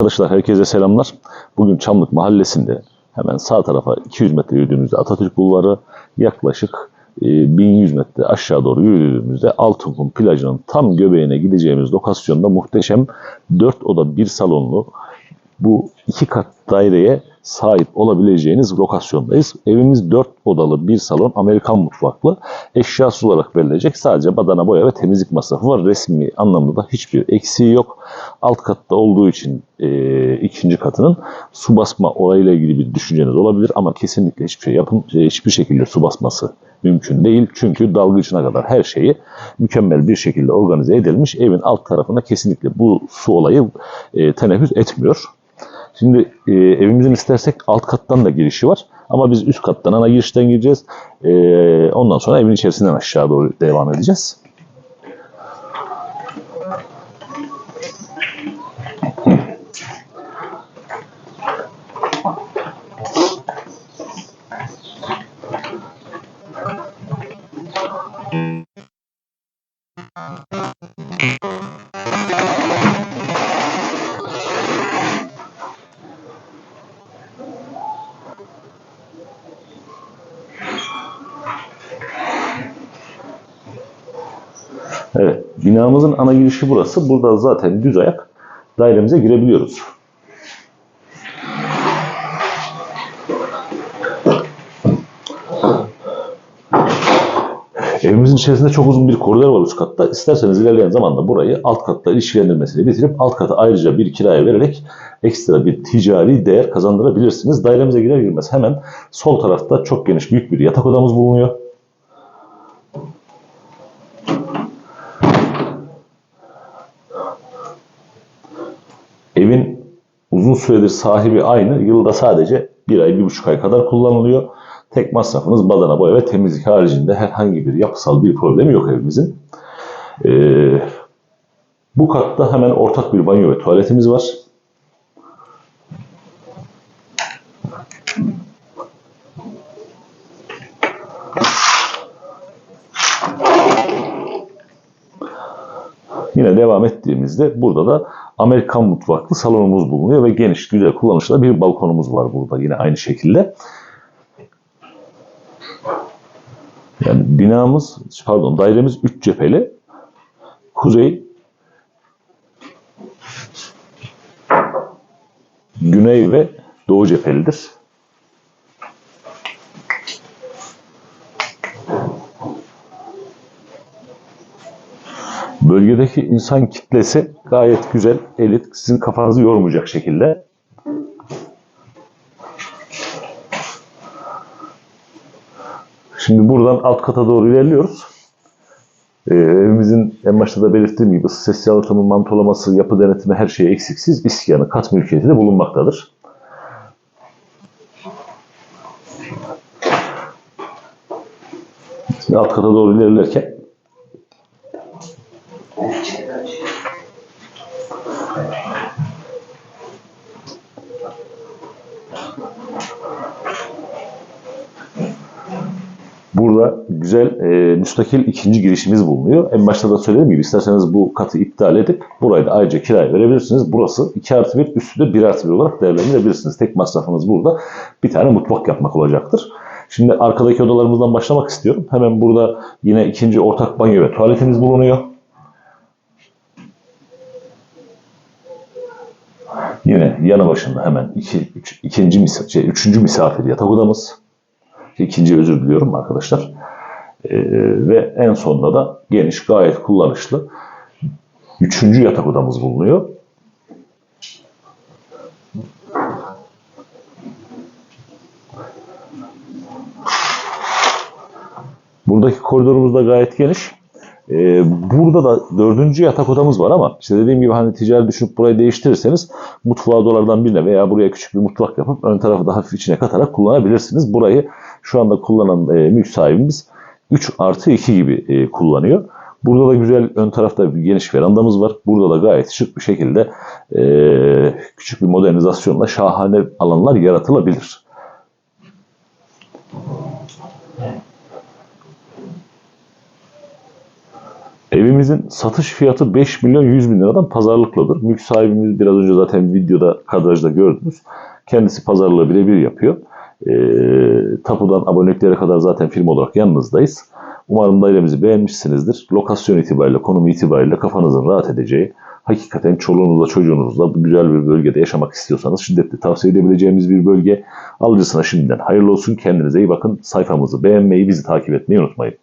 Arkadaşlar herkese selamlar. Bugün Çamlık Mahallesi'nde hemen sağ tarafa 200 metre yürüdüğümüzde Atatürk Bulvarı yaklaşık e, 1100 metre aşağı doğru yürüdüğümüzde Altınkum plajının tam göbeğine gideceğimiz lokasyonda muhteşem 4 oda 1 salonlu bu iki kat daireye sahip olabileceğiniz lokasyondayız. Evimiz 4 odalı bir salon Amerikan mutfaklı. Eşyasız olarak verilecek. Sadece badana boya ve temizlik masrafı var. Resmi anlamda da hiçbir eksiği yok. Alt katta olduğu için e, ikinci katının su basma olayıyla ilgili bir düşünceniz olabilir ama kesinlikle hiçbir şey yapın, e, hiçbir şekilde su basması mümkün değil. Çünkü dalgıçına kadar her şeyi mükemmel bir şekilde organize edilmiş. Evin alt tarafına kesinlikle bu su olayı e, teneffüs etmiyor. Şimdi e, evimizin istersek alt kattan da girişi var. Ama biz üst kattan ana girişten gireceğiz. E, ondan sonra evin içerisinden aşağı doğru devam edeceğiz. Evet, binamızın ana girişi burası. Burada zaten düz ayak dairemize girebiliyoruz. Evimizin içerisinde çok uzun bir koridor var üst katta. İsterseniz ilerleyen zamanda burayı alt katla ilişkilendirmesini bitirip alt kata ayrıca bir kiraya vererek ekstra bir ticari değer kazandırabilirsiniz. Dairemize girer girmez hemen sol tarafta çok geniş büyük bir yatak odamız bulunuyor. Evin uzun süredir sahibi aynı. Yılda sadece bir ay, bir buçuk ay kadar kullanılıyor. Tek masrafınız badana boya ve temizlik haricinde herhangi bir yapısal bir problemi yok evimizin. Ee, bu katta hemen ortak bir banyo ve tuvaletimiz var. Yine devam ettiğimizde burada da Amerikan mutfaklı salonumuz bulunuyor ve geniş, güzel kullanışlı bir balkonumuz var burada yine aynı şekilde. Yani binamız, pardon dairemiz 3 cepheli. Kuzey, güney ve doğu cephelidir. Bölgedeki insan kitlesi gayet güzel, elit, sizin kafanızı yormayacak şekilde. Şimdi buradan alt kata doğru ilerliyoruz. Ee, evimizin en başta da belirttiğim gibi ısı ses yalıtımı, mantolaması, yapı denetimi her şey eksiksiz. İskanı, kat mülkiyeti de bulunmaktadır. Şimdi alt kata doğru ilerlerken Burada güzel e, müstakil ikinci girişimiz bulunuyor. En başta da söylediğim gibi isterseniz bu katı iptal edip burayı da ayrıca kiraya verebilirsiniz. Burası 2 artı 1 üstü de 1 artı 1 olarak değerlendirebilirsiniz. Tek masrafınız burada bir tane mutfak yapmak olacaktır. Şimdi arkadaki odalarımızdan başlamak istiyorum. Hemen burada yine ikinci ortak banyo ve tuvaletimiz bulunuyor. Yine yanı başında hemen iki, üç, ikinci misafir, şey, üçüncü misafir yatak odamız. İkinci özür diliyorum arkadaşlar. Ee, ve en sonunda da geniş, gayet kullanışlı üçüncü yatak odamız bulunuyor. Buradaki koridorumuz da gayet geniş. Ee, burada da dördüncü yatak odamız var ama işte dediğim gibi hani ticari düşünüp burayı değiştirirseniz mutfağı dolardan birine veya buraya küçük bir mutfak yapıp ön tarafı da hafif içine katarak kullanabilirsiniz. Burayı şu anda kullanan e, mülk sahibimiz 3 artı 2 gibi e, kullanıyor. Burada da güzel ön tarafta bir geniş verandamız var. Burada da gayet şık bir şekilde e, küçük bir modernizasyonla şahane alanlar yaratılabilir. Evimizin satış fiyatı 5 milyon 100 bin liradan pazarlıklıdır. Mülk sahibimiz biraz önce zaten videoda kadrajda gördünüz. Kendisi pazarlığı birebir yapıyor. Ee, tapudan aboneliklere kadar zaten firma olarak yanınızdayız. Umarım dairemizi beğenmişsinizdir. Lokasyon itibariyle, konum itibariyle kafanızın rahat edeceği, hakikaten çoluğunuzla çocuğunuzla güzel bir bölgede yaşamak istiyorsanız şiddetle tavsiye edebileceğimiz bir bölge. Alıcısına şimdiden hayırlı olsun. Kendinize iyi bakın. Sayfamızı beğenmeyi, bizi takip etmeyi unutmayın.